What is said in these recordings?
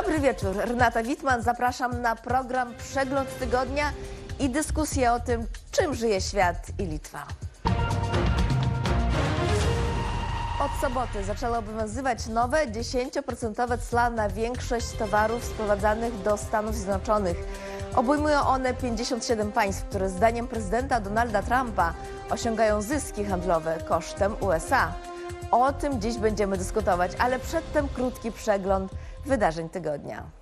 Dobry wieczór. Renata Witman. Zapraszam na program Przegląd Tygodnia i dyskusję o tym, czym żyje świat i Litwa. Od soboty zaczęły obowiązywać nowe 10% cła na większość towarów sprowadzanych do Stanów Zjednoczonych. Obejmują one 57 państw, które zdaniem prezydenta Donalda Trumpa osiągają zyski handlowe kosztem USA. O tym dziś będziemy dyskutować, ale przedtem krótki przegląd wydarzeń tygodnia.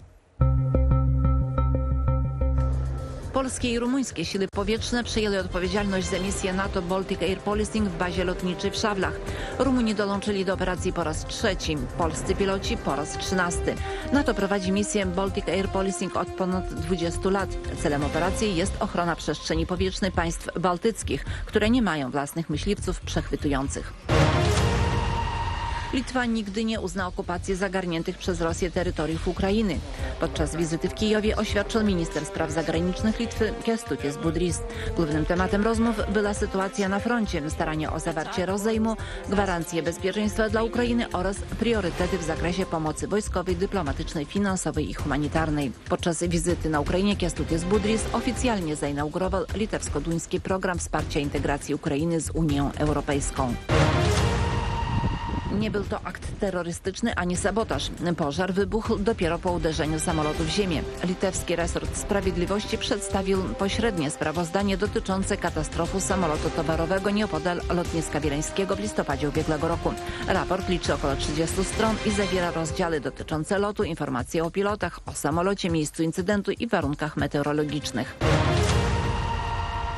Polskie i rumuńskie siły powietrzne przejęły odpowiedzialność za misję NATO Baltic Air Policing w bazie lotniczej w Szawlach. Rumuni dołączyli do operacji po raz trzeci, polscy piloci po raz trzynasty. NATO prowadzi misję Baltic Air Policing od ponad 20 lat. Celem operacji jest ochrona przestrzeni powietrznej państw bałtyckich, które nie mają własnych myśliwców przechwytujących. Litwa nigdy nie uzna okupacji zagarniętych przez Rosję terytoriów Ukrainy. Podczas wizyty w Kijowie oświadczył minister spraw zagranicznych Litwy Kestutis Budrys. Głównym tematem rozmów była sytuacja na froncie, starania o zawarcie rozejmu, gwarancje bezpieczeństwa dla Ukrainy oraz priorytety w zakresie pomocy wojskowej, dyplomatycznej, finansowej i humanitarnej. Podczas wizyty na Ukrainie Kestutis Budrys oficjalnie zainaugurował litewsko-duński program wsparcia integracji Ukrainy z Unią Europejską. Nie był to akt terrorystyczny ani sabotaż. Pożar wybuchł dopiero po uderzeniu samolotu w ziemię. Litewski resort sprawiedliwości przedstawił pośrednie sprawozdanie dotyczące katastrofy samolotu towarowego nieopodal lotniska wileńskiego w listopadzie ubiegłego roku. Raport liczy około 30 stron i zawiera rozdziały dotyczące lotu, informacje o pilotach, o samolocie, miejscu incydentu i warunkach meteorologicznych.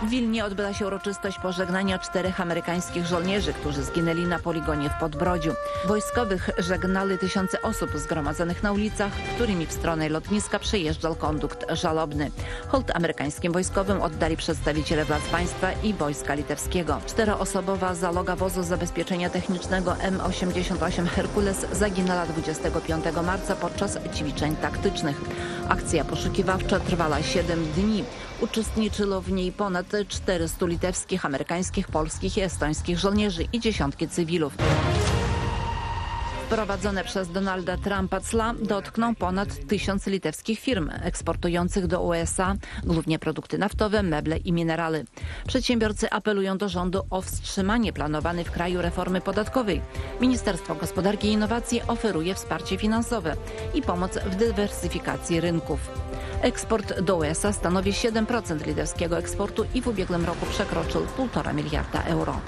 W Wilnie odbyła się uroczystość pożegnania czterech amerykańskich żołnierzy, którzy zginęli na poligonie w Podbrodziu. Wojskowych żegnali tysiące osób zgromadzonych na ulicach, którymi w stronę lotniska przejeżdżał kondukt żalobny. Holt amerykańskim wojskowym oddali przedstawiciele władz państwa i wojska litewskiego. Czteroosobowa załoga wozu zabezpieczenia technicznego M88 Herkules zaginęła 25 marca podczas ćwiczeń taktycznych. Akcja poszukiwawcza trwała 7 dni. Uczestniczyło w niej ponad 400 litewskich, amerykańskich, polskich i estońskich żołnierzy i dziesiątki cywilów. Wprowadzone przez Donalda Trumpa cla dotkną ponad tysiąc litewskich firm eksportujących do USA głównie produkty naftowe, meble i minerały. Przedsiębiorcy apelują do rządu o wstrzymanie planowanej w kraju reformy podatkowej. Ministerstwo Gospodarki i Innowacji oferuje wsparcie finansowe i pomoc w dywersyfikacji rynków. Eksport do USA stanowi 7% litewskiego eksportu i w ubiegłym roku przekroczył 1,5 miliarda euro.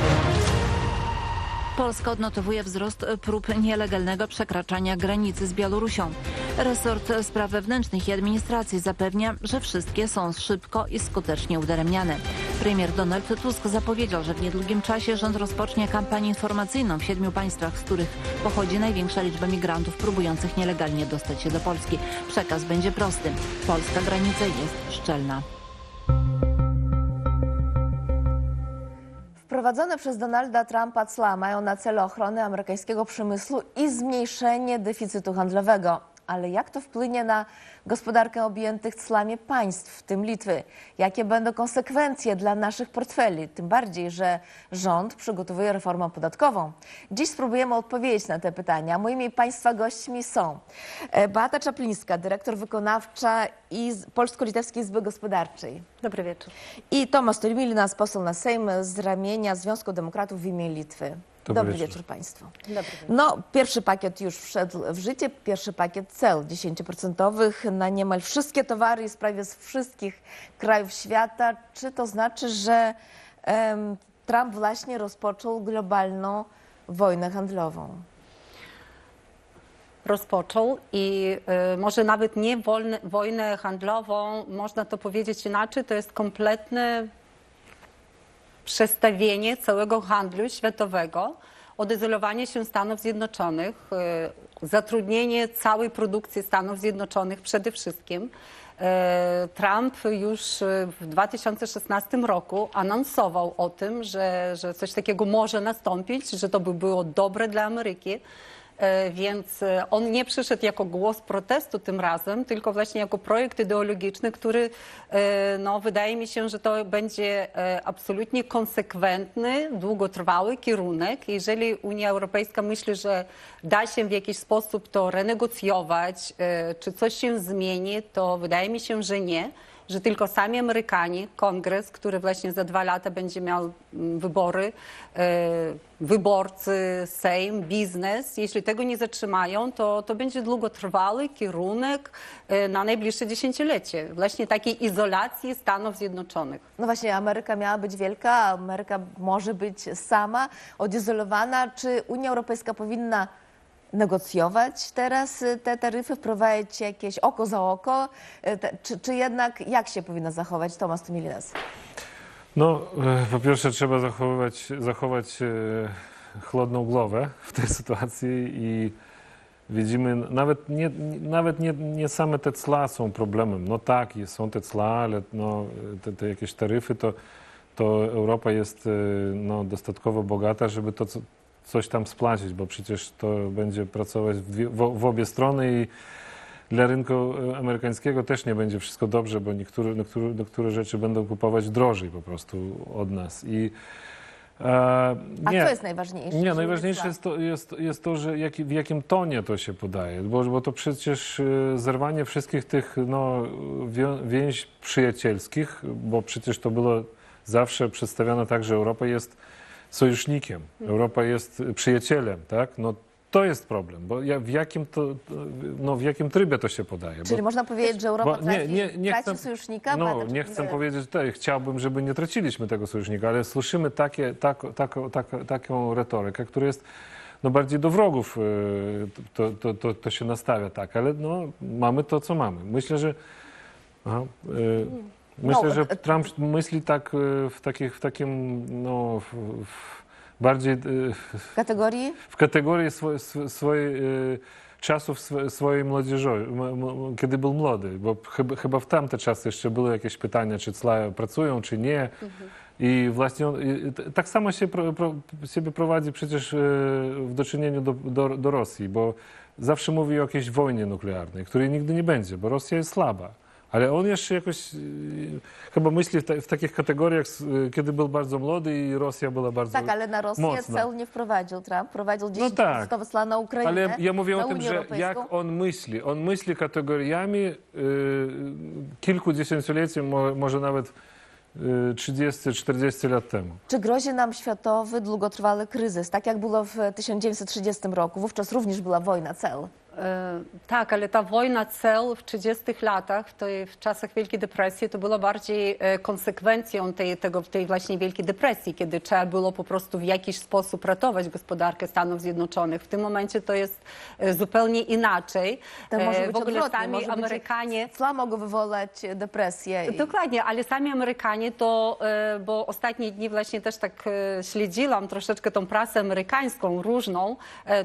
Polska odnotowuje wzrost prób nielegalnego przekraczania granicy z Białorusią. Resort Spraw Wewnętrznych i Administracji zapewnia, że wszystkie są szybko i skutecznie udaremniane. Premier Donald Tusk zapowiedział, że w niedługim czasie rząd rozpocznie kampanię informacyjną w siedmiu państwach, z których pochodzi największa liczba migrantów próbujących nielegalnie dostać się do Polski. Przekaz będzie prosty. Polska granica jest szczelna. Wprowadzone przez Donalda Trumpa cła mają na celu ochronę amerykańskiego przemysłu i zmniejszenie deficytu handlowego. Ale jak to wpłynie na gospodarkę objętych cłami państw, w tym Litwy? Jakie będą konsekwencje dla naszych portfeli? Tym bardziej, że rząd przygotowuje reformę podatkową. Dziś spróbujemy odpowiedzieć na te pytania. Moimi Państwa gośćmi są e, Beata Czaplińska, dyrektor wykonawcza Iz- Polsko-Litewskiej Izby Gospodarczej. Dobry wieczór. I Tomasz Tolmilinas, poseł na Sejm z ramienia Związku Demokratów w imię Litwy. Dobry wieczór. wieczór. Państwu. Dobry wieczór. No, pierwszy pakiet już wszedł w życie, pierwszy pakiet cel 10% na niemal wszystkie towary i z prawie z wszystkich krajów świata. Czy to znaczy, że em, Trump właśnie rozpoczął globalną wojnę handlową? Rozpoczął i y, może nawet nie wolne, wojnę handlową, można to powiedzieć inaczej, to jest kompletne przestawienie całego handlu światowego, odizolowanie się Stanów Zjednoczonych, y, zatrudnienie całej produkcji Stanów Zjednoczonych przede wszystkim. Y, Trump już y, w 2016 roku anonsował o tym, że, że coś takiego może nastąpić, że to by było dobre dla Ameryki. E, więc e, on nie przyszedł jako głos protestu tym razem, tylko właśnie jako projekt ideologiczny, który e, no, wydaje mi się, że to będzie absolutnie konsekwentny, długotrwały kierunek. Jeżeli Unia Europejska myśli, że da się w jakiś sposób to renegocjować, czy coś się zmieni, to wydaje mi się, że nie że tylko sami Amerykanie, kongres, który właśnie za dwa lata będzie miał mm, wybory, e, wyborcy, Sejm, biznes, jeśli tego nie zatrzymają, to, to będzie długotrwały kierunek e, na najbliższe dziesięciolecie. Właśnie takiej izolacji Stanów Zjednoczonych. No właśnie, Ameryka miała być wielka, Ameryka może być sama, odizolowana. Czy Unia Europejska powinna negocjować teraz y, te taryfy, wprowadzić jakieś oko za oko? Y, Czy, czy jednak jak się powinna zachować Tomasz Tumilinas? No, e, po pierwsze trzeba zachowywać, zachować e, chłodną głowę w tej sytuacji i widzimy, nawet nie, nawet nie, nie same te cła są problemem. No tak, są te cła, ale no, te, te jakieś taryfy, to, to Europa jest e, no, dostatkowo bogata, żeby to coś tam spłacić, bo przecież to będzie pracować w, dwie- w, w obie strony i dla rynku e, amerykańskiego też nie będzie wszystko dobrze, bo niektóre, niektóre, niektóre rzeczy będą kupować drożej po prostu od nas. I, e, A nie, co jest najważniejsze? Nie, najważniejsze jest to, jest, jest to że jaki, w jakim tonie to się podaje, bo, bo to przecież e, zerwanie wszystkich tych no, przyjacielskich, bo przecież to było zawsze przedstawiane tak, że Europa jest sojusznikiem, Europa jest przyjacielem, tak? No, to jest problem, bo ja, w, jakim to, no, w jakim trybie to się podaje? Czyli bo, można powiedzieć, że Europa bo nie, traci, nie, nie traci chcę, sojusznika? no, nie chcę powiedzieć, że chciałbym, żeby nie traciliśmy tego sojusznika, ale słyszymy takie, tak, tak, tak, taką retorykę, która jest no, bardziej do wrogów e, to, to, to, to się nastawia tak, ale no, mamy to, co mamy. Myślę, że aha, e, myślę, No, że e- Trump myśli tak e, w, takich, w takim no, w, w bardziej e, W kategorii? w kategorii swo, sw, swojej e, czasów sw, swojej młodzieży, kiedy był młody, bo chyba, chyba w tamte czasy jeszcze były jakieś pytania, czy cła pracują, czy nie. I właśnie on, i tak samo się pro, pro, siebie prowadzi przecież w doczynieniu do, do, do Rosji, bo zawsze mówi o jakiejś wojnie nuklearnej, której nigdy nie będzie, bo Rosja jest słaba. Ale on jeszcze jakoś e, chyba myśli w, ta, w takich kategoriach, e, kiedy był bardzo młody i Rosja była bardzo Tak, ale na Rosję mocna. cel nie wprowadził Trump. Wprowadził 10% tak. cła na Ukrainę. Ale ja mówię o tym, że jak on myśli. On myśli kategoriami y, kilku dziesięcioleci, mo, może nawet y, 30-40 lat temu. Czy grozi nam światowy, długotrwały kryzys, tak jak było w 1930 roku? Wówczas również była wojna cel. E, Tak, ale ta wojna cel w 30 latach, w, tej, w czasach Wielkiej Depresji, to było bardziej e, konsekwencją tej, tego, tej właśnie Wielkiej Depresji, kiedy trzeba było po prostu w jakiś sposób ratować gospodarkę Stanów Zjednoczonych. W tym momencie to jest e, zupełnie inaczej. To może być w ogóle odwrotnie. sami może Amerykanie... Cła mogą wywołać depresję. i- Dokładnie, ale sami Amerykanie to, bo ostatnie dni właśnie też tak śledziłam troszeczkę tą prasę amerykańską, różną,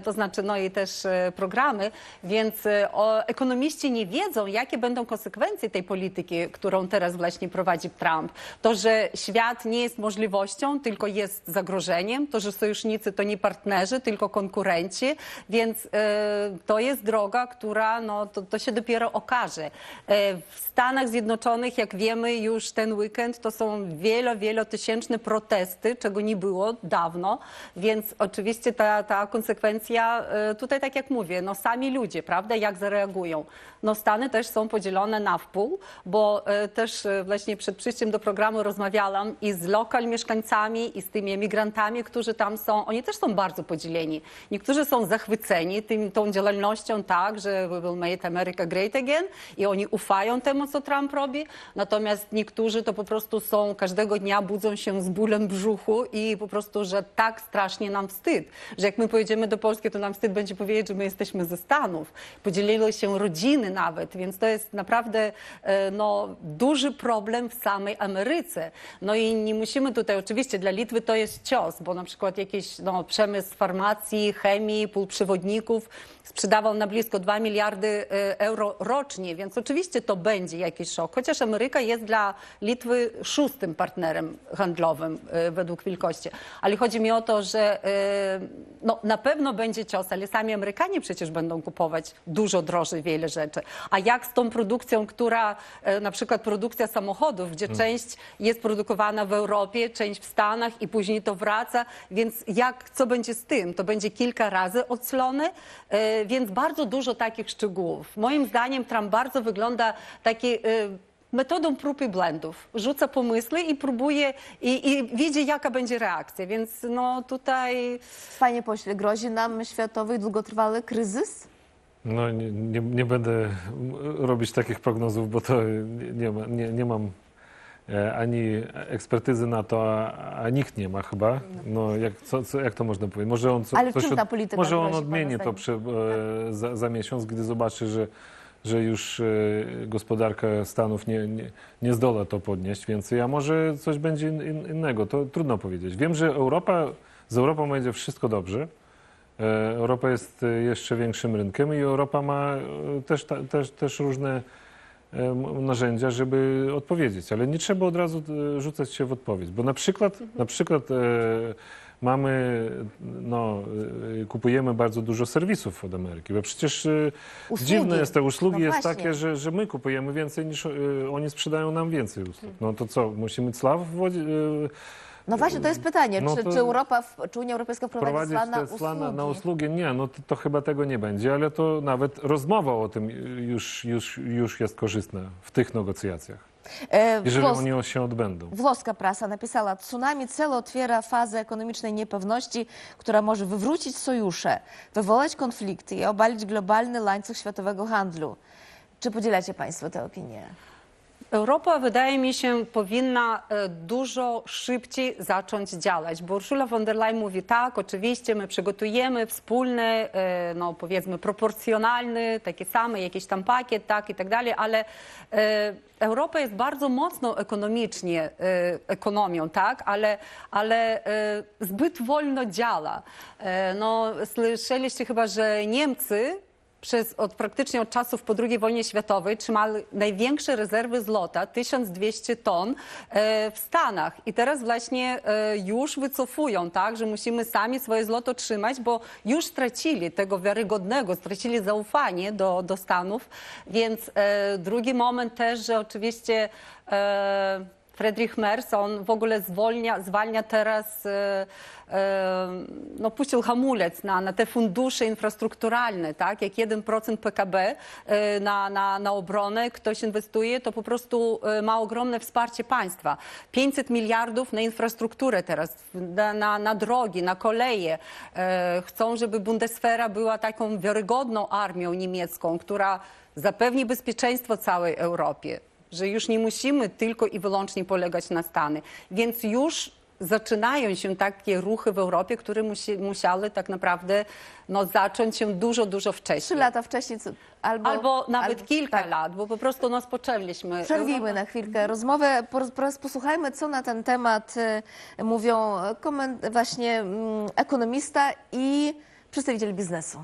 to znaczy no i też programy, więc e, o, ekonomiści nie wiedzą, jakie będą konsekwencje tej polityki, którą teraz właśnie prowadzi Trump. To, że świat nie jest możliwością, tylko jest zagrożeniem, to, że sojusznicy to nie partnerzy, tylko konkurenci, więc e, to jest droga, która no, to, to się dopiero okaże. E, w Stanach Zjednoczonych, jak wiemy, już ten weekend to są wielo, wielotysięczne protesty, czego nie było dawno, więc oczywiście ta, ta konsekwencja, tutaj tak jak mówię, no sami ludzie, prawda, jak zareagują. No Stany też są podzielone na wpół, bo e, też e, właśnie przed przyjściem do programu rozmawiałam i z lokal mieszkańcami, i z tymi emigrantami, którzy tam są. Oni też są bardzo podzieleni. Niektórzy są zachwyceni tym, tą działalnością tak, że we will make America great again i oni ufają temu, co Trump robi. Natomiast niektórzy to po prostu są, każdego dnia budzą się z bólem brzuchu i po prostu, że tak strasznie nam wstyd, że jak my pojedziemy do Polski, to nam wstyd będzie powiedzieć, że my jesteśmy ze Stanów. Podzieliły się rodziny nawet, więc to jest naprawdę e, no, duży problem w samej Ameryce. No i nie musimy tutaj, oczywiście dla Litwy to jest cios, bo na przykład jakiś no, przemysł farmacji, chemii, półprzewodników sprzedawał na blisko 2 miliardy e, euro rocznie, więc oczywiście to będzie jakiś szok. Chociaż Ameryka jest dla Litwy szóstym partnerem handlowym e, według wielkości. Ale chodzi mi o to, że e, no, na pewno będzie cios, ale sami Amerykanie przecież będą kupować dużo drożej wiele rzeczy. A jak z tą produkcją, która na przykład produkcja samochodów, gdzie część jest produkowana w Europie, część w Stanach i później to wraca, więc jak, co będzie z tym? To będzie kilka razy e, więc bardzo dużo takich szczegółów. Moim zdaniem Trump bardzo wygląda taki e, metodą prób i błędów. Rzuca pomysły i próbuje i, i widzi, jaka będzie reakcja, więc no tutaj... Panie pośle, grozi nam światowy i długotrwały kryzys? No nie, nie, nie będę robić takich prognozów, bo to nie, nie, nie, nie mam e, ani ekspertyzy na to, a, a nikt nie ma chyba. No jak, co, co, jak to można powiedzieć? Może on, co, Ale coś czym ta polityka może on odmieni to przy, e, za, za miesiąc, gdy zobaczy, że, że już e, gospodarka Stanów nie, nie, nie zdola to podnieść więcej, a może coś będzie in, in, innego. To trudno powiedzieć. Wiem, że Europa, z Europą będzie wszystko dobrze. E, Europa jest e, jeszcze większym rynkiem i Europa ma e, też, ta- też, też różne e, narzędzia, żeby odpowiedzieć, ale nie trzeba od razu e, rzucać się w odpowiedź, bo na przykład, na przykład e, mamy, no, e, kupujemy bardzo dużo serwisów od Ameryki, bo przecież Usługi. dziwne jest, te usługi No jest właśnie. takie, że, że my kupujemy więcej niż oni sprzedają nam więcej usług. No to co, musimy cla e, No właśnie, to jest pytanie, No czy, to- czy Europa, czy Unia Europejska wprowadzi cła na usługi? na, na usługi. Nie, no to, to chyba tego nie będzie, ale to nawet rozmowa o tym już, już, już jest korzystna w tych negocjacjach, E, jeżeli włos- one się odbędą. Włoska prasa napisała, tsunami cel otwiera fazę ekonomicznej niepewności, która może wywrócić sojusze, wywołać konflikty i obalić globalny łańcuch światowego handlu. Czy podzielacie Państwo tę opinię? Europa, wydaje mi się, powinna e, dużo szybciej zacząć działać, bo Ursula von der Leyen mówi tak, oczywiście my przygotujemy wspólny, e, no powiedzmy proporcjonalny, taki samy jakiś tam pakiet, tak i tak dalej, ale e, Europa jest bardzo mocną ekonomicznie ekonomią, tak, ale, ale zbyt wolno działa. No, słyszeliście chyba, że Niemcy przez, od praktycznie od czasów po II wojnie światowej trzymali największe rezerwy złota, 1200 ton e, w Stanach. I teraz właśnie e, już wycofują, tak, że musimy sami swoje złoto trzymać, bo już stracili tego wiarygodnego, stracili zaufanie do, do Stanów. Więc e, drugi moment też, że oczywiście Friedrich Merz, on w ogóle zwolnia, zwalnia teraz, e, e, no puścił hamulec na, na te fundusze infrastrukturalne, tak? Jak 1% PKB e, na, na, na obronę ktoś inwestuje, to po prostu ma ogromne wsparcie państwa. 500 miliardów na infrastrukturę teraz, na, na, na drogi, na koleje. Chcą, żeby Bundeswehra była taką wiarygodną armią niemiecką, która zapewni bezpieczeństwo całej Europie że już nie musimy tylko i wyłącznie polegać na Stany. Więc już zaczynają się takie ruchy w Europie, które musi, musiały tak naprawdę no, zacząć się dużo, dużo Trzy wcześniej. lata wcześniej, co- albo, Albo nawet al- kilka tak. lat, bo po prostu no, spoczęliśmy. Przerwijmy na chwilkę rozmowę. Po- Teraz posłuchajmy, co na ten temat e, mówią komen- właśnie mm, ekonomista i przedstawiciel biznesu.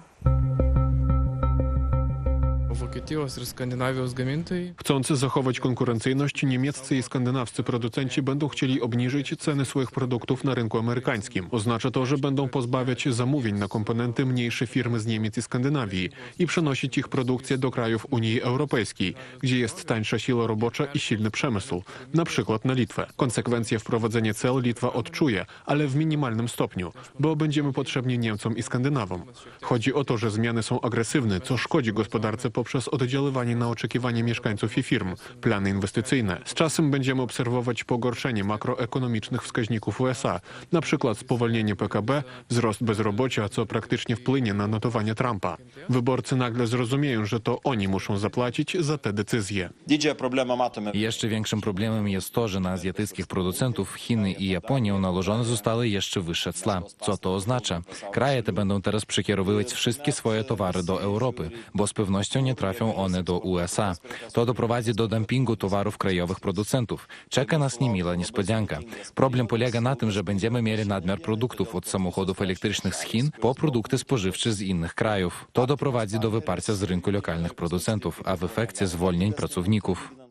Chcąc zachować konkurencyjność, niemieccy i skandynawscy producenci będą chcieli obniżyć ceny swoich produktów na rynku amerykańskim. Oznacza to, że będą pozbawiać zamówień na komponenty mniejsze firmy z Niemiec i Skandynawii i przenosić ich produkcję do krajów Unii Europejskiej, gdzie jest tańsza siła robocza i silny przemysł, na przykład na Litwę. Konsekwencje wprowadzenia cel Litwa odczuje, ale w minimalnym stopniu, bo będziemy potrzebni Niemcom i Skandynawom. Chodzi o to, że zmiany są agresywne, co szkodzi gospodarce poprzez oddziaływanie na oczekiwania mieszkańców i firm, plany inwestycyjne. Z czasem będziemy obserwować pogorszenie makroekonomicznych wskaźników USA, na przykład spowolnienie PKB, wzrost bezrobocia, co praktycznie wpłynie na notowanie Trumpa. Wyborcy nagle zrozumieją, że to oni muszą zapłacić za te decyzje. Jeszcze większym problemem jest to, że na azjatyckich producentów Chiny i Japonię nałożone zostały jeszcze wyższe cła. Co to oznacza? Kraje te będą teraz przekierowywać wszystkie swoje towary do Europy, bo z pewnością nie ewentualnie trafią one do USA. To doprowadzi do dumpingu towarów krajowych producentów. Czeka nas niemila niespodzianka. Problem polega na tym, że będziemy mieli nadmiar produktów od samochodów elektrycznych z Chin po produkty spożywcze z innych krajów. To doprowadzi do wyparcia z rynku lokalnych producentów, a w efekcie zwolnień pracowników.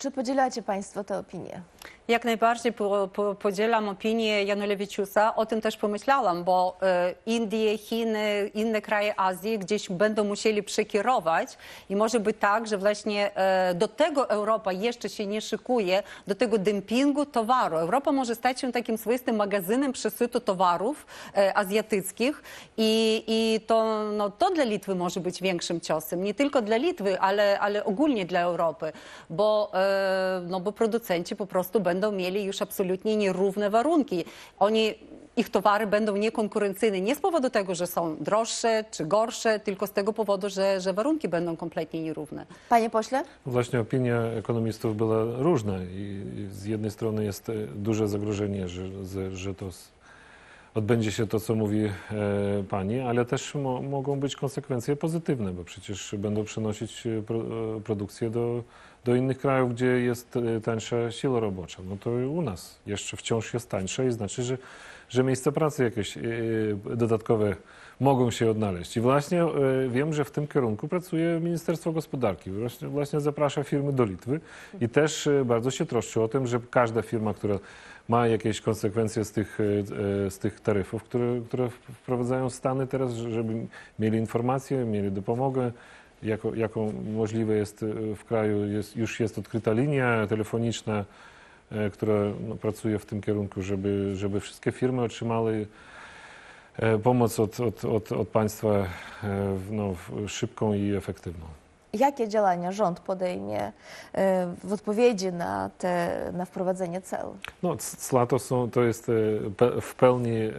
Czy podzielacie Państwo tę opinię? Jak najbardziej po, po, podzielam opinię Janulewiczusa. O tym też pomyślałam, bo e, Indie, Chiny, inne kraje Azji gdzieś będą musieli przekierować i może być tak, że właśnie e, do tego Europa jeszcze się nie szykuje, do tego dumpingu towaru. Europa może stać się takim swoistym magazynem przesytu towarów e, azjatyckich i, i to, no, to dla Litwy może być większym ciosem. Nie tylko dla Litwy, ale, ale ogólnie dla Europy, bo, e, no, bo producenci po prostu będą mieli już absolutnie nierówne warunki. Oni ich towary będą niekonkurencyjne nie z powodu tego, że są droższe czy gorsze, tylko z tego powodu, że, że warunki będą kompletnie nierówne. Panie pośle? Właśnie opinia ekonomistów była różna i z jednej strony jest e, duże zagrożenie, że, że, że to odbędzie się to, co mówi e, pani, ale też mo, mogą być konsekwencje pozytywne, bo przecież będą przenosić e, pro, e, produkcję do, do innych krajów, gdzie jest e, tańsza siła robocza. No to u nas jeszcze wciąż jest tańsza i znaczy, że, że miejsca pracy jakieś e, dodatkowe mogą się odnaleźć. I właśnie e, wiem, że w tym kierunku pracuje Ministerstwo Gospodarki. Właśnie, właśnie zaprasza firmy do Litwy i też e, bardzo się troszczy o tym, że każda firma, która ma jakieś konsekwencje z tych, e, e, z tych taryfów, które, które wprowadzają Stany teraz, żeby mieli informacje, mieli dopomogę, jako, jaką możliwe jest e, w kraju. Jest, już jest odkryta linia telefoniczna, e, która no, pracuje w tym kierunku, żeby, żeby wszystkie firmy otrzymały e, pomoc od, od, od, od państwa no, szybką i efektywną. Jakie działania rząd podejmie e, w odpowiedzi na, te, na wprowadzenie ceł? No, c- cła to, są, to jest e, w pełni e,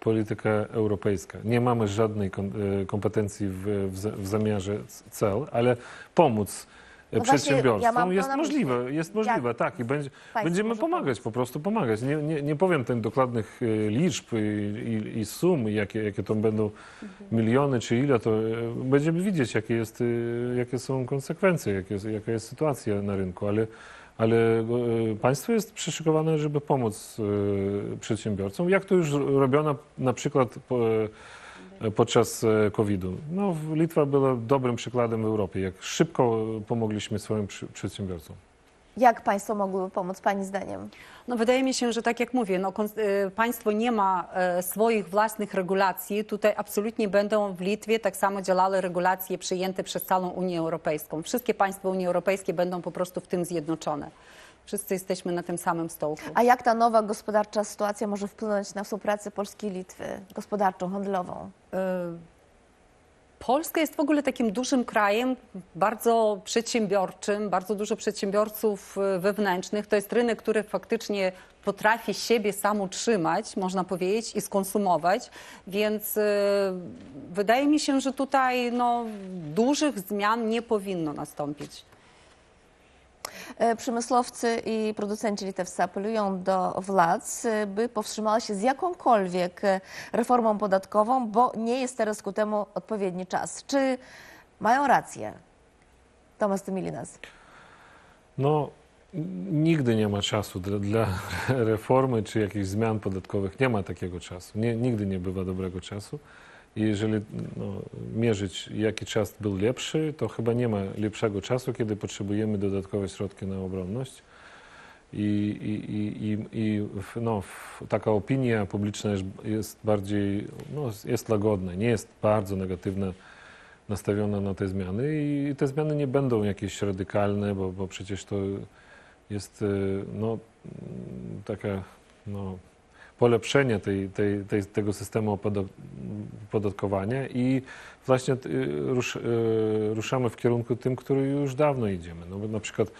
polityka europejska. Nie mamy żadnej kom- kompetencji w, w, za- w zamiarze cel, ale pomóc No właśnie, przedsiębiorstwom ja jest możliwe, jest możliwe, tak. I będzie, będziemy pomagać, po prostu pomagać. Nie, nie, nie powiem tych dokładnych e, liczb i, i, i sum, jakie, jakie to będą miliony czy ile, to e, będziemy widzieć, jakie, jest, e, jakie są konsekwencje, jakie, jest- jaka jest sytuacja na rynku, ale ale e, państwo jest przyszykowane, żeby pomóc e, przedsiębiorcom, jak to już robiono na przykład e, podczas e, COVID-u. No, Litwa była dobrym przykładem w Europie, jak szybko pomogliśmy swoim przedsiębiorcom. Jak państwo mogłyby pomóc Pani zdaniem? No, wydaje mi się, że tak jak mówię, no, e, państwo nie ma e, swoich własnych regulacji. Tutaj absolutnie będą w Litwie tak samo działały regulacje przyjęte przez całą Unię Europejską. Wszystkie państwa Unii Europejskiej będą po prostu w tym zjednoczone. Wszyscy jesteśmy na tym samym stołku. A jak ta nowa gospodarcza sytuacja może wpłynąć na współpracę Polski i Litwy, gospodarczą, handlową? E, Polska jest w ogóle takim dużym krajem, bardzo przedsiębiorczym, bardzo dużo przedsiębiorców e, wewnętrznych. To jest rynek, który faktycznie potrafi siebie sam utrzymać, można powiedzieć, i skonsumować. Więc e, wydaje mi się, że tutaj no, dużych zmian nie powinno nastąpić. E, Przemysłowcy i producenci litewscy apelują do władz, e, by powstrzymała się z jakąkolwiek e, reformą podatkową, bo nie jest teraz ku temu odpowiedni czas. Czy mają rację? Tomasz Tymilinas. No, nigdy nie ma czasu dla, dla reformy czy jakichś zmian podatkowych. Nie ma takiego czasu. Nie, nigdy nie bywa dobrego czasu. Jeżeli no, mierzyć, jaki czas był lepszy, to chyba nie ma lepszego czasu, kiedy potrzebujemy dodatkowe środki na obronność. I, i, i, i, no, taka opinia publiczna jest, bardziej, no, jest łagodna, nie jest bardzo negatywna nastawiona na te zmiany i te zmiany nie będą jakieś radykalne, bo, bo przecież to jest y, no, taka no, polepszenie tej, tej, tej, tego systemu opoda- opodatkowania i właśnie y, rusz, y, ruszamy w kierunku tym, który już dawno idziemy. No, na przykład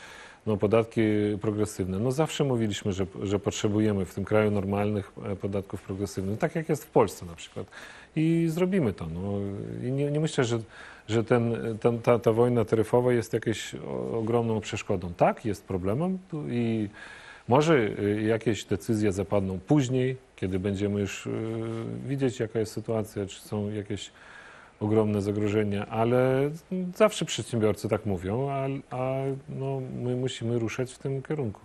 no, podatki progresywne. No zawsze mówiliśmy, że, że potrzebujemy w tym kraju normalnych e, podatków progresywnych, tak jak jest w Polsce na przykład. I zrobimy to. No. I nie, nie myślę, że, że ten, ten, ta, ta wojna taryfowa jest jakąś ogromną przeszkodą. Tak, jest problemem i może y, jakieś decyzje zapadną później, kiedy będziemy już y, widzieć, jaka jest sytuacja, czy są jakieś ogromne zagrożenie, ale zawsze przedsiębiorcy tak mówią, a, a no, my musimy ruszać w tym kierunku.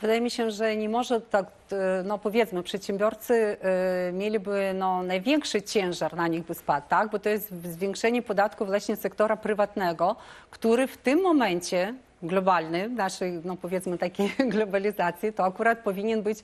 Wydaje mi się, że nie może tak, e, no powiedzmy, przedsiębiorcy mieliby no, największy ciężar na nich by spadł, tak? Bo to jest zwiększenie podatku właśnie sektora prywatnego, który w tym momencie globalny, naszej, no powiedzmy takiej globalizacji, to akurat powinien być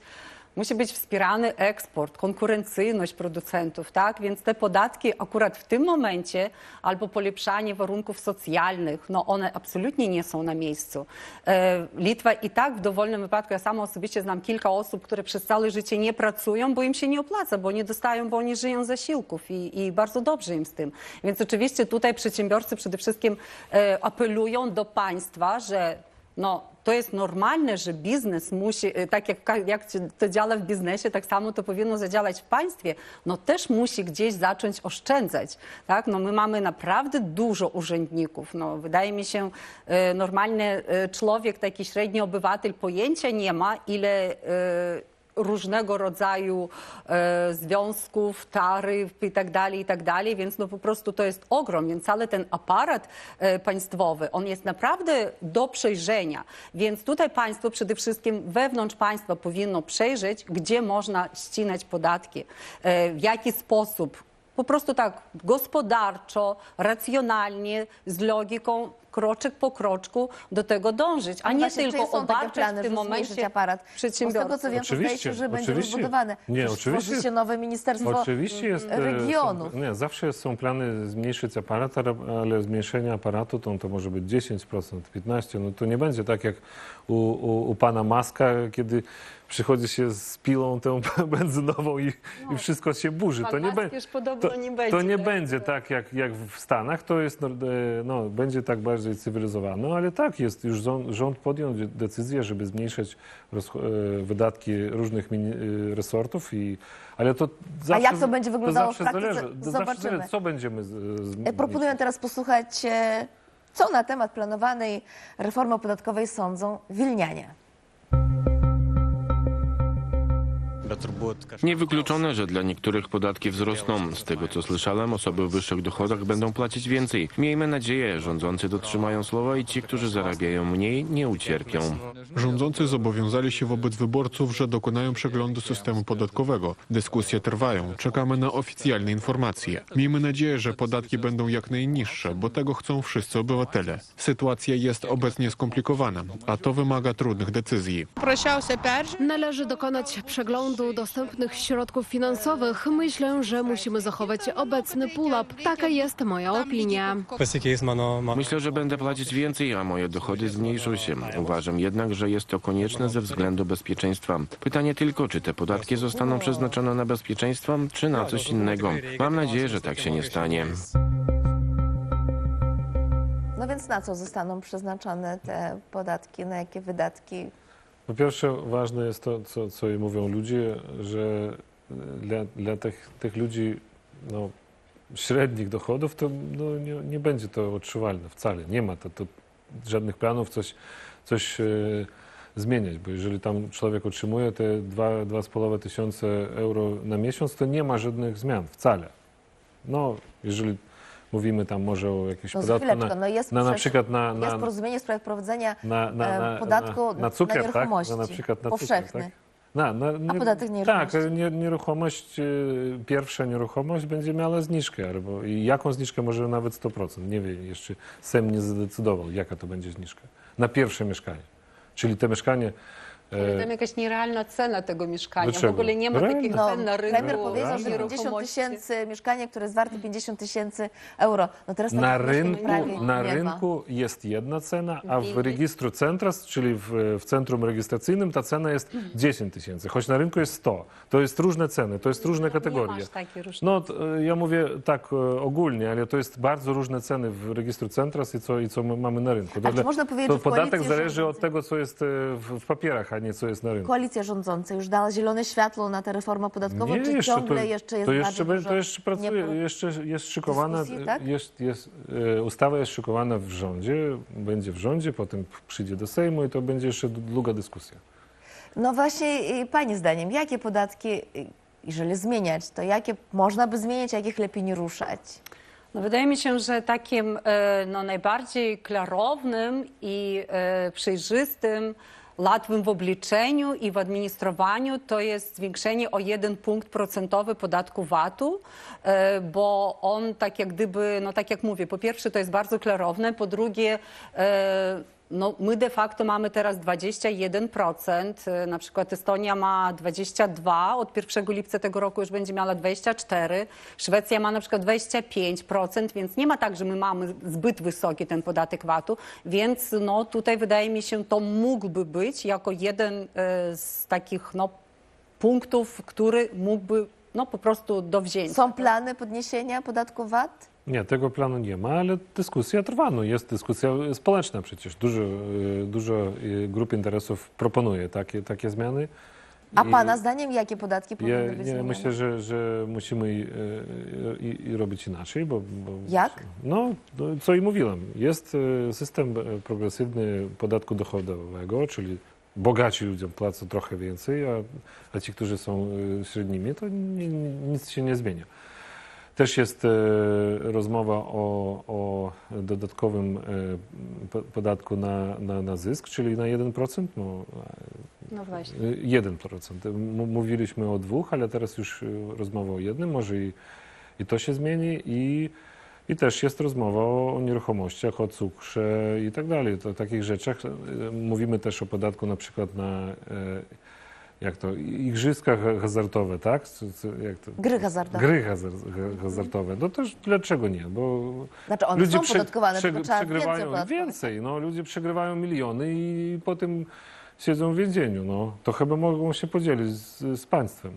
Musi być wspierany eksport, konkurencyjność producentów, tak? Więc te podatki akurat w tym momencie albo polepszanie warunków socjalnych, no one absolutnie nie są na miejscu. E, Litwa i tak w dowolnym wypadku, ja sama osobiście znam kilka osób, które przez całe życie nie pracują, bo im się nie opłaca, bo nie dostają, bo oni żyją zasiłków i, i bardzo dobrze im z tym. Więc oczywiście tutaj przedsiębiorcy przede wszystkim e, apelują do państwa, że no, to jest biznes musi, e, tak jak, jak to działa w biznesie, tak samo to powinno zadziałać w państwie, no też musi gdzieś zacząć oszczędzać. Tak? No, my mamy naprawdę dużo urzędników. No, wydaje mi się, e, normalny e, człowiek, taki średni obywatel pojęcia nie ma, ile e, różnego rodzaju e, związków, taryf i tak dalej, i tak dalej, więc no po prostu to jest ogrom, więc cały ten aparat e, państwowy, on jest naprawdę do przejrzenia, więc tutaj państwo przede wszystkim wewnątrz państwa powinno przejrzeć, gdzie można ścinać podatki, e, w jaki sposób, po prostu tak gospodarczo, racjonalnie, z logiką, kroczek po kroczku do tego dążyć, a No nie właśnie, tylko są obarczać plany, w tym momencie aparat. Bo z przedsiębiorców. tego co wiem, to zdaje się, Oczywiście, że będzie oczywiście. rozbudowane. Nie, Przecież oczywiście się nowe ministerstwo Oczywiście jest. regionów. Są, nie, zawsze są plany zmniejszyć aparat, ale- ale zmniejszenie aparatu to, to może być 10%, 15%. No to nie będzie tak jak u, u, u pana Maska, kiedy przychodzi się z pilą tą benzynową i, i wszystko się burzy. Pan To nie, be- to, nie to będzie nie tak. będzie tak jak, jak w Stanach. To jest, no, e, no, będzie tak bardziej cywilizowane. No, ale tak jest. Już rząd, rząd podjął decyzję, żeby zmniejszyć rozch- e, wydatki różnych mini, e, resortów. I, ale to zawsze, jak to będzie wyglądało w zawsze praktyce? Zależy, to Zobaczymy. Zawsze zależy, co będziemy z, z, E, Proponuję teraz posłuchać, co na temat planowanej reformy podatkowej sądzą Wilnianie. Niewykluczone, że dla niektórych podatki wzrosną. Z tego co słyszałem, osoby o wyższych dochodach będą płacić więcej. Miejmy nadzieję, rządzący dotrzymają słowa i ci, którzy zarabiają mniej, nie ucierpią. Rządzący zobowiązali się wobec wyborców, że dokonają przeglądu systemu podatkowego. Dyskusje trwają. Czekamy na oficjalne informacje. Miejmy nadzieję, że podatki będą jak najniższe, bo tego chcą wszyscy obywatele. Sytuacja jest obecnie skomplikowana, a to wymaga trudnych decyzji. Należy dokonać przeglądu dostępnych środków finansowych. Myślę, że musimy zachować obecny pułap. Taka jest moja opinia. Myślę, że będę płacić więcej, a moje dochody zmniejszą się. Uważam jednak, że jest to konieczne ze względu bezpieczeństwa. Pytanie tylko, czy te podatki zostaną przeznaczone na bezpieczeństwo, czy na coś innego. Mam nadzieję, że tak się nie stanie. No więc na co zostaną przeznaczone te podatki, na jakie wydatki? Po pierwsze, ważne jest to, co, co mówią ludzie, że dla, dla tych, tych ludzi no, średnich dochodów to no, nie, nie będzie to odczuwalne wcale. Nie ma to, to żadnych planów coś, coś e, zmieniać, bo jeżeli tam człowiek otrzymuje te 2,5 tysiące euro na miesiąc, to nie ma żadnych zmian wcale. No, jeżeli mówimy tam może o jakimś No podatku na, no jest, na, na przykład na, jest na, porozumienie w sprawie wprowadzenia na, na, e, na, podatku na, na cukier, na tak? nieruchomości No, na przykład na powszechny. Cukier, tak? Na, na, nie, podatek nieruchomości? Tak, nie, nieruchomość, y, pierwsza nieruchomość będzie miała zniżkę, albo i jaką zniżkę może nawet 100%. Nie wiem, jeszcze Sejm nie zadecydował, jaka to będzie zniżka. Na pierwsze mieszkanie. Czyli te mieszkanie... Ale Tam jakaś nierealna cena tego mieszkania. W Dlaczego? ogóle nie ma Realna. takich No, cen na rynku. premier powiedział, że 50 nieruchomości. tysięcy mieszkanie, które jest warte 50 tysięcy euro. No teraz na takich mieszkań rynku, na nie ma. rynku jest jedna cena, a w Willi. registru Centras, czyli w, w centrum rejestracyjnym, ta cena jest 10 tysięcy, choć na rynku jest 100. To jest różne ceny, to jest różne Nie kategorie. masz takiej różnicy. No, to, e, ja mówię tak e, ogólnie, ale to jest bardzo różne ceny w registru Centras i co, i co my mamy na rynku. A czy można powiedzieć, to że w podatek koalicji zależy od tego, co jest e, w, w papierach, a nie co jest na rynku. Koalicja rządząca już dała zielone światło na tę reformę podatkową, czy jeszcze, ciągle to, jeszcze jest to jeszcze, bardzo to jeszcze pracuje, jeszcze jest szykowana, dyskusji, tak? jest, jest, e, ustawa jest szykowana w rządzie, będzie w rządzie, potem przyjdzie do Sejmu i to będzie jeszcze długa dyskusja. No właśnie, y, Pani zdaniem, jakie podatki, y, jeżeli zmieniać, to jakie można by zmieniać, a jakich lepiej nie ruszać? No, wydaje mi się, że takim e, no, najbardziej klarownym i e, przejrzystym, łatwym w obliczeniu i w administrowaniu to jest zwiększenie o jeden punkt procentowy podatku VAT-u, e, bo on tak jak gdyby, no tak jak mówię, po pierwsze to jest bardzo klarowne, po drugie e, no, my de facto mamy teraz 21%, e, na przykład Estonia ma 22, od 1 lipca tego roku już będzie miała 24, Szwecja ma na przykład 25%, więc nie ma tak, że my mamy zbyt wysoki ten podatek VAT-u, więc no, tutaj wydaje mi się, to mógłby być jako jeden e, z takich no, punktów, który mógłby no, po prostu do wzięcia. Są plany podniesienia podatku VAT? Nie, tego planu nie ma, ale dyskusja trwa. No jest dyskusja społeczna przecież. Dużo, y, dużo y, grup interesów proponuje takie, takie zmiany. A I pana zdaniem jakie podatki Ja, powinny być ja myślę, że, że musimy y, i, i, i robić inaczej, bo, bo... Jak? No, no, co i mówiłem. Jest system y, progresywny podatku dochodowego, czyli bogaci ludzie płacą trochę więcej, a, a ci, którzy są średnimi, to ni- ni- nic się nie zmienia. Też jest e, rozmowa o, o dodatkowym e, po- podatku na, na, na zysk, czyli na 1%. No, No właśnie. e, 1%. M- Mówiliśmy o dwóch, ale teraz już e, rozmowa o jednym. Może i, i to się zmieni. I, I też jest rozmowa o, o nieruchomościach, o cukrze i tak dalej. To, takich rzeczach. E, Mówimy też o podatku na przykład na e, jak to, igrzyska ha- hazardowe, tak? Co- co- Jak to? Gry hazardowe. Gry hazar, ha- hazardowe. No też dlaczego nie? Bo Znaczy one są podatkowane, tylko trzeba więcej przegrywają opodatkować. więcej. No, ludzie przegrywają miliony i potem siedzą w więzieniu. No. To chyba mogą się podzielić z, z państwem.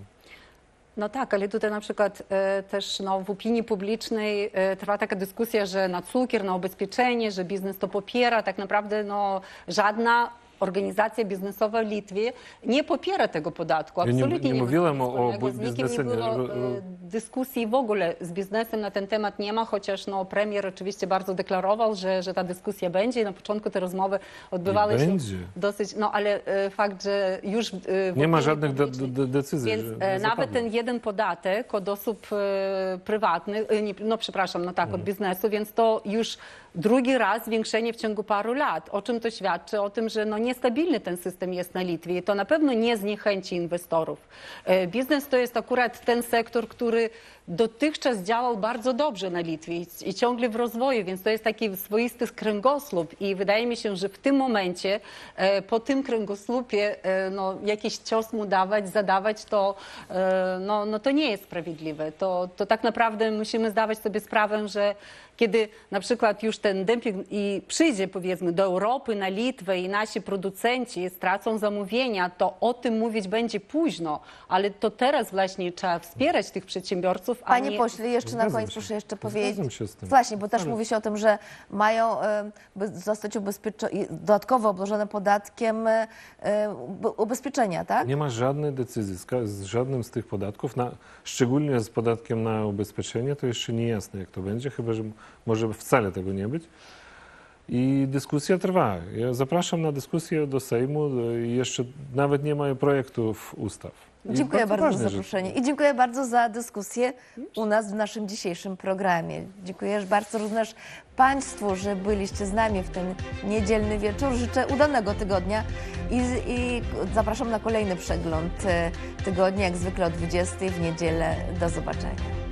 No tak, ale tutaj na przykład e, też no, w opinii publicznej e, trwa taka dyskusja, że na cukier, na ubezpieczenie, że biznes to popiera. Tak naprawdę no, żadna organizacja biznesowa w Litwie nie popiera tego podatku. Ja nie- Absolutnie nie ma mówiłem o- wspólnego. o Z nikim biznesie, nie nie, było e, dyskusji w ogóle z biznesem na ten temat nie ma, chociaż no, premier oczywiście bardzo deklarował, że, że ta dyskusja będzie i na początku te rozmowy odbywały Nie się będzie. dosyć, no ale e, fakt, że już e, w Nie ma opinii żadnych de, publicznej- de, decyzji. więc że e, nie nawet ten jeden podatek od osób e, prywatnych, e, nie, no przepraszam, no tak, Mhm. od biznesu, więc to już drugi raz zwiększenie w ciągu paru lat. O czym to świadczy? O tym, że no niestabilny ten system jest na Litwie i to na pewno nie zniechęci inwestorów. E, Biznes to jest akurat ten sektor, który dotychczas działał bardzo dobrze na Litwie i, ciągle w rozwoju, więc to jest taki swoisty kręgosłup i wydaje mi się, że w tym momencie e, po tym kręgosłupie e, no, jakiś cios mu dawać, zadawać, to, e, no, no, to nie jest sprawiedliwe. To, to tak naprawdę musimy zdawać sobie sprawę, że kiedy na przykład już ten demping i przyjdzie powiedzmy do Europy, na Litwę i nasi producenci stracą zamówienia, to o tym mówić będzie późno, ale to teraz właśnie trzeba wspierać tych przedsiębiorców, a Panie nie... pośle, jeszcze na Zgadzam koniec się. proszę jeszcze Zgadzam powiedzieć. się z tym. Właśnie, bo też Ale- mówi się o tym, że mają be- zostać ubezpiecze- dodatkowo obłożone podatkiem e, ube- ubezpieczenia, tak? Nie ma żadnej decyzji z, żadnym z tych podatków, na, szczególnie z podatkiem na ubezpieczenie, to jeszcze nie jasne jak to będzie, chyba że może wcale tego nie być. I dyskusja trwa. Ja zapraszam na dyskusję do Sejmu. Jeszcze nawet nie ma projektów ustaw. I Dziękuję bardzo, ważne, za zaproszenie i dziękuję bardzo za dyskusję u nas w naszym dzisiejszym programie. Dziękuję bardzo również Państwu, że byliście z nami w ten niedzielny wieczór. Życzę udanego tygodnia i, i zapraszam na kolejny przegląd e, tygodnia, jak zwykle o 20 w niedzielę. Do zobaczenia.